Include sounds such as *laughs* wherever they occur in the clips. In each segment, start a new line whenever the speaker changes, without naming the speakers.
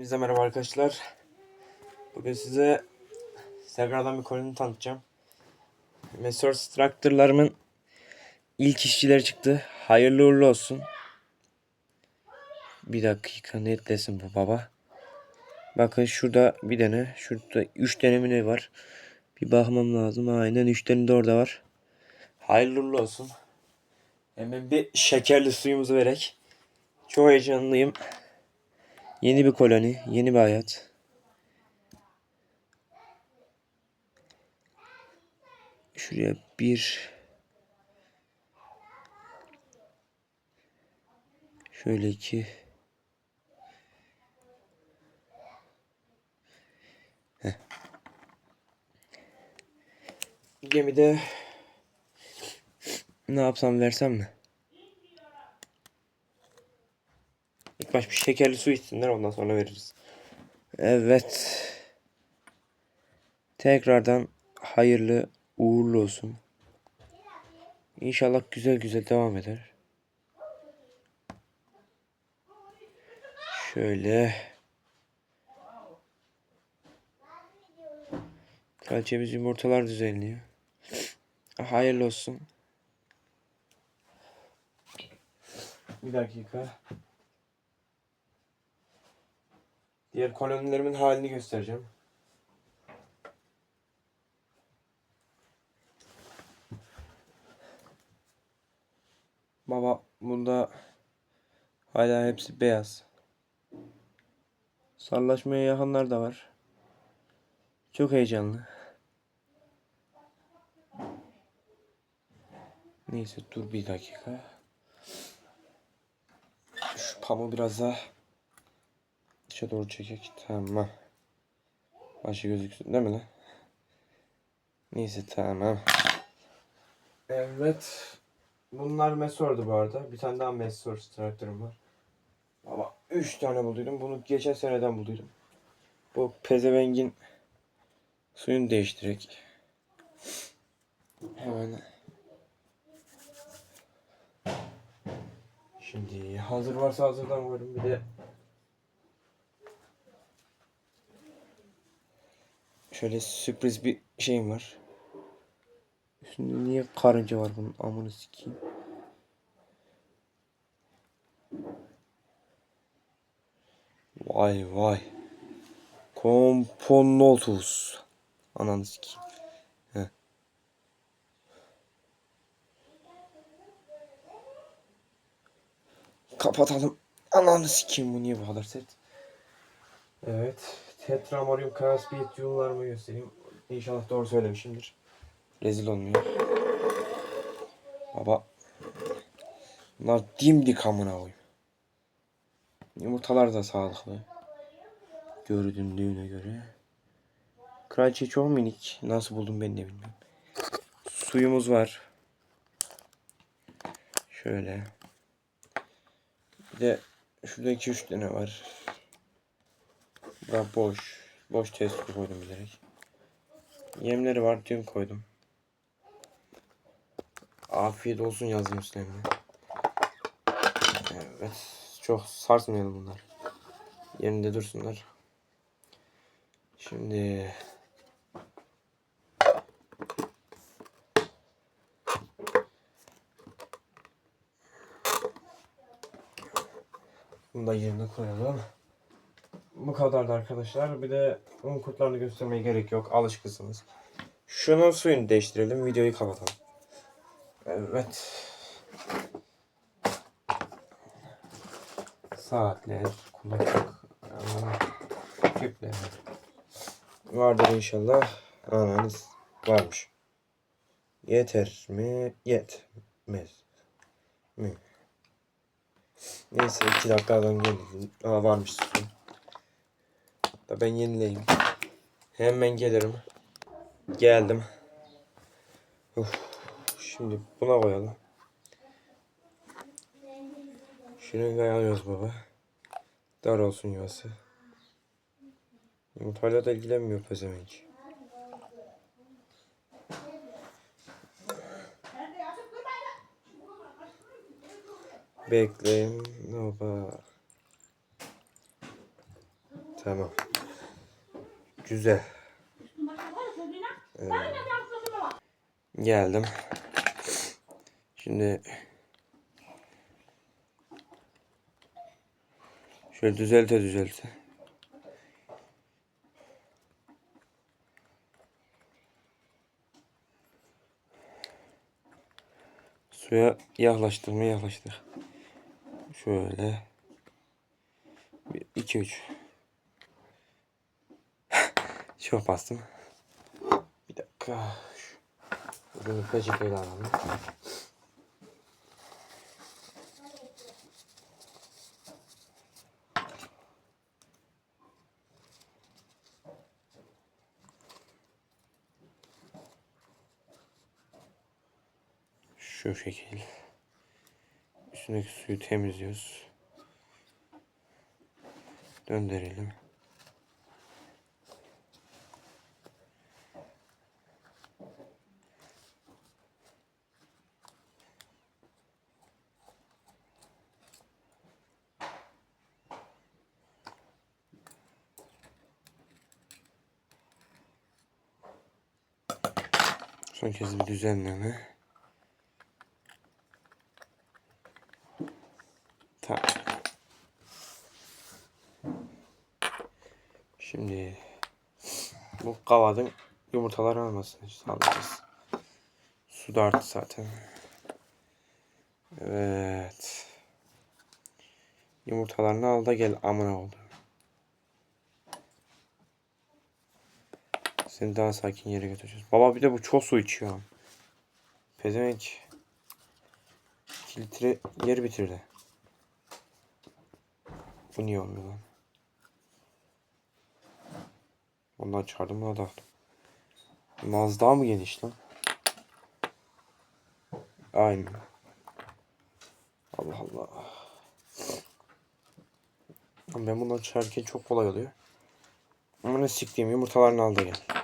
Hepinize merhaba arkadaşlar. Bugün size tekrardan bir koloni tanıtacağım. Mesor Structure'larımın ilk işçileri çıktı. Hayırlı uğurlu olsun. Bir dakika netlesin bu baba. Bakın şurada bir tane, şurada üç tane mi ne var? Bir bakmam lazım. Aynen üç tane de orada var. Hayırlı uğurlu olsun. Hemen bir şekerli suyumuzu vererek. Çok heyecanlıyım. Yeni bir koloni, yeni bir hayat. Şuraya bir şöyle iki. Gemide ne yapsam versem mi? İlk baş bir şekerli su içsinler ondan sonra veririz. Evet. Tekrardan hayırlı uğurlu olsun. İnşallah güzel güzel devam eder. Şöyle. Kraliçemiz yumurtalar düzenliyor. Hayırlı olsun. Bir dakika. Diğer kolonilerimin halini göstereceğim. Baba bunda hala hepsi beyaz. Sarlaşmaya yakınlar da var. Çok heyecanlı. Neyse dur bir dakika. Şu pamuğu biraz daha dışa doğru çekek. Tamam. Başı gözüksün değil mi lan? Neyse tamam. Evet. Bunlar Mesor'du bu arada. Bir tane daha Mesor traktörüm var. Ama 3 tane bulduydum. Bunu geçen seneden bulduydum. Bu pezevengin suyunu değiştirek. Hemen. Şimdi hazır varsa hazırdan koydum. Bir de şöyle sürpriz bir şeyim var. Üstünde niye karınca var bunun amını sikeyim. Vay vay. Komponotus. Ananı sikeyim. Kapatalım. Ananı sikeyim bu niye bu kadar sert? Evet. Tetramorium Caspiet yollarımı göstereyim. İnşallah doğru söylemişimdir. Rezil olmuyor. Baba. Bunlar dimdik amına koyayım. Yumurtalar da sağlıklı. Göründüğüne göre. Kraliçe çok minik. Nasıl buldum ben de bilmiyorum. Suyumuz var. Şöyle. Bir de şurada 2-3 tane var. Bura boş. Boş test koydum bilerek. Yemleri var dün koydum. Afiyet olsun yazdım üstlerine. Evet. Çok sarsmayalım bunlar. Yerinde dursunlar. Şimdi Bunu da yerine koyalım. Bu kadardı arkadaşlar. Bir de un kurtlarını göstermeye gerek yok. Alışkısınız. Şunun suyunu değiştirelim. Videoyu kapatalım. Evet. Saatler, kulaklık, küpler. Vardır inşallah. Ananız varmış. Yeter mi? Yetmez mi? Neyse iki dakikadan geldim. Aa varmış su. Da ben yenileyim. Hemen gelirim. Geldim. Uf. Şimdi buna koyalım. Şunu koyamıyoruz baba. Dar olsun yuvası. Yumurtayla da ilgilenmiyor pezevenk. Bekleyin. Baba. Tamam. Güzel. Geldim. Şimdi şöyle düzelte düzelte. Suya yaklaştık mı yaklaştık. Şöyle. 1, 2, 3. Çok bastım. Bir dakika. Bunu peçeteyle alalım. Şu şekil. Üstündeki suyu temizliyoruz. Döndürelim. Son kez bir düzenleme. Tamam. Şimdi bu kavadın yumurtaları almasını sağlayacağız. Su da arttı zaten. Evet. Yumurtalarını al da gel amına oldu. Seni daha sakin yere götüreceğiz. Baba bir de bu çok su içiyor. Pezevenk. 2 litre yer bitirdi. Bu niye olmuyor lan? Ondan çıkardım buna da. Naz daha mı geniş lan? Aynen. Allah Allah. Ben bundan çıkarken çok kolay oluyor. Ama ne siktiğim yumurtalarını al da gel.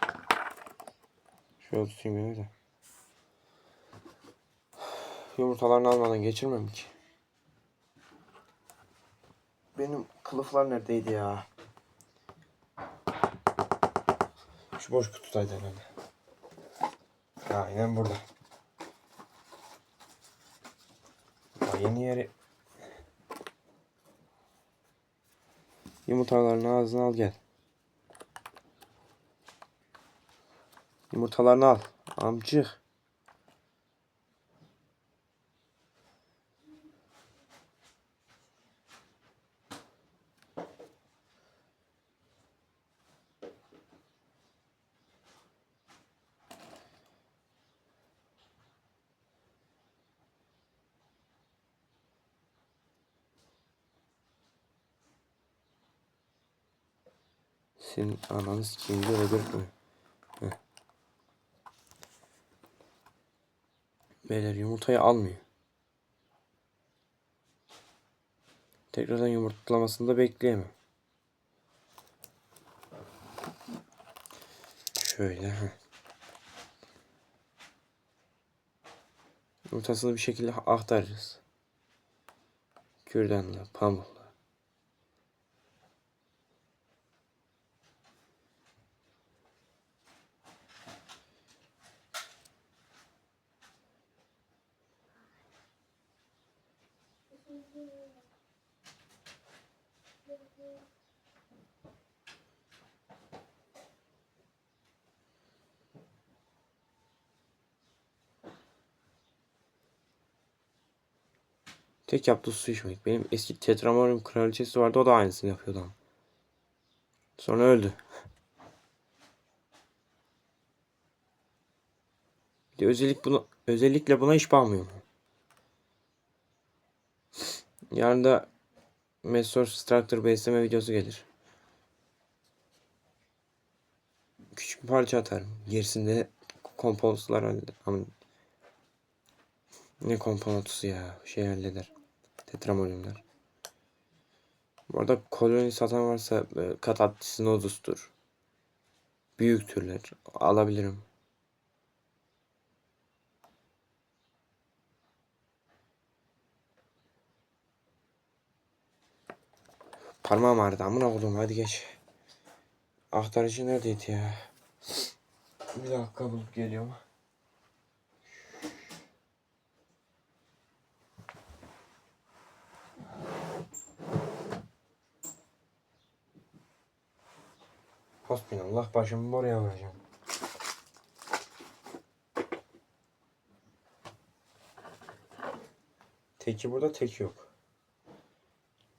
Şöyle tutayım yine de. Yumurtalarını almadan geçirmem ki. Benim kılıflar neredeydi ya? Şu boş kutudaydı herhalde. Aynen burada. Daha yeni yeri. Yumurtalarını ağzına al gel. Yumurtalarını al. Amcık. Senin ananı sikeyim diye öldürtme. Heh. Beyler yumurtayı almıyor. Tekrardan yumurtlamasını da bekleyemem. Şöyle. heh. Yumurtasını bir şekilde aktaracağız. Kürdanla, pamukla. Tek yaptığı su içmek. Benim eski Tetramorium kraliçesi vardı o da aynısını yapıyordu ama. Sonra öldü. Bir de özellik buna, özellikle buna hiç bakmıyorum. Yarın da Mesor Structure besleme videosu gelir. Küçük bir parça atarım. Gerisinde kompozlar. Ama ne komponentusu ya? Şey halleder. Tetramoriumlar. Bu arada koloni satan varsa e, Katattis nodus'tur. Büyük türler. Alabilirim. Parmağım ağrıdı amına koydum hadi geç. Aktarıcı neredeydi ya? Bir dakika bulup geliyorum. Hasbinallah başımı oraya vuracağım. Teki burada tek yok.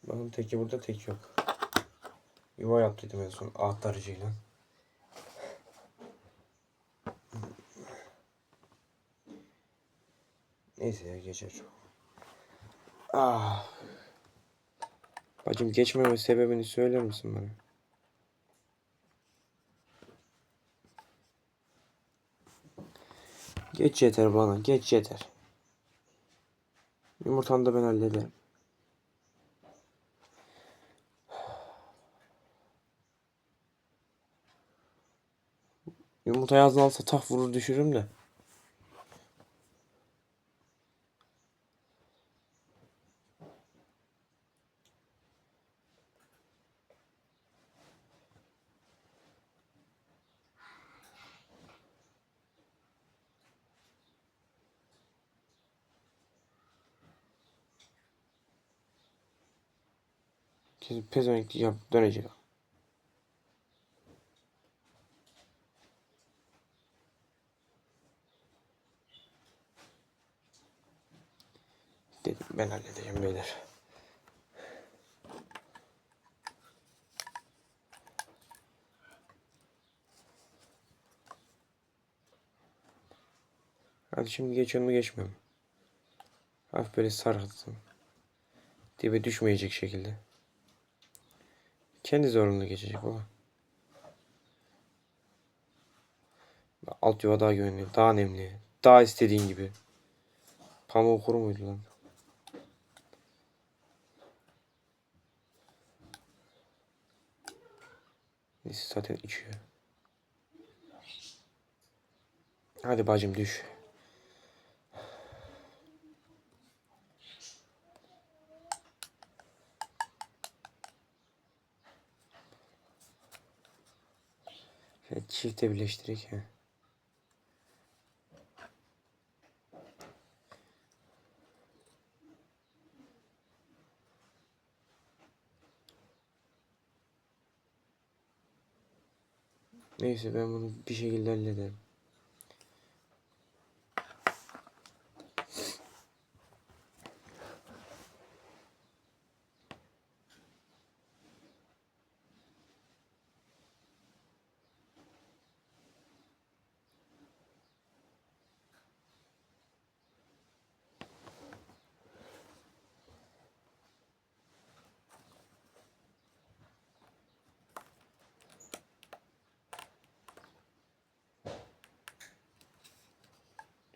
Bakın teki burada tek yok. Yuva yaptıydım en son aktarıcıyla. Neyse ya geçer çok. Ah. Bacım geçmeme sebebini söyler misin bana? Geç yeter bana, geç yeter. Yumurtanı da ben hallederim. Yumurtayı ağzına alsa tak vurur düşürürüm de. Kesin pezevenk yap dönecek. Dedim ben halledeceğim beyler. Hadi şimdi geçiyor mu geçmiyor mu? Hafif böyle sarılsın. Dibe düşmeyecek şekilde. Kendi zorunlu geçecek baba. Alt yuva daha güvenli, daha nemli, daha istediğin gibi. Pamuğu kuru muydu lan? Neyse zaten içiyor. Hadi bacım düş. Şöyle çifte birleştirek ya. Neyse ben bunu bir şekilde hallederim.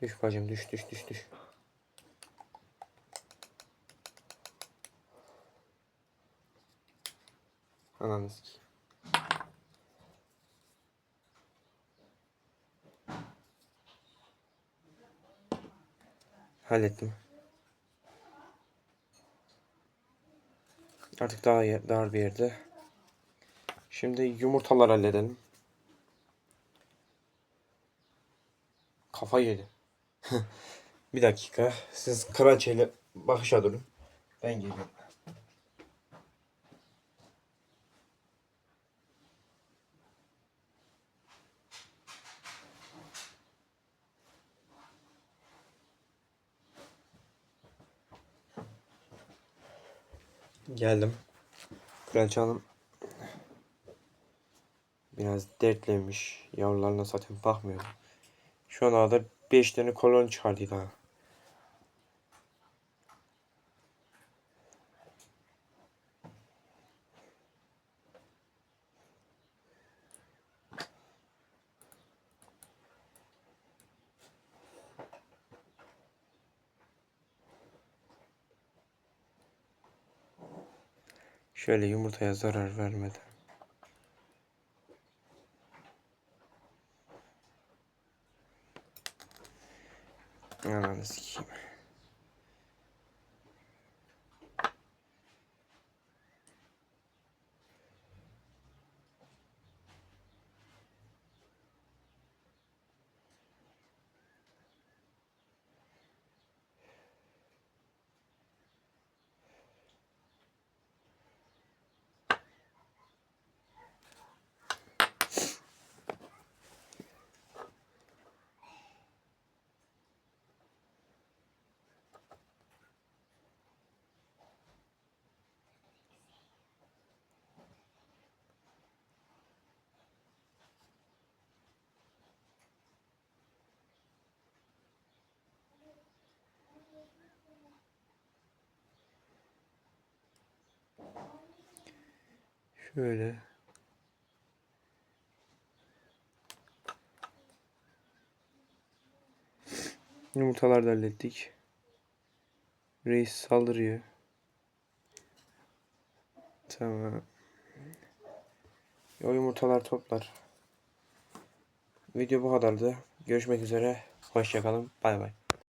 Düş bacım düş düş düş düş. Ananı sikeyim. Hallettim. Artık daha yer, dar bir yerde. Şimdi yumurtalar halledelim. Kafa yedi. *laughs* bir dakika. Siz kraliçeyle bakışa durun. Ben geliyorum. Geldim. Kraliçe Hanım biraz dertlenmiş. Yavrularına zaten bakmıyor. Şu ana kadar 5 tane kolon çıkardı daha. Şöyle yumurtaya zarar vermeden. Ananı sikeyim. Şöyle. Yumurtalar da hallettik. Reis saldırıyor. Tamam. O yumurtalar toplar. Video bu kadardı. Görüşmek üzere. Hoşçakalın. Bay bay.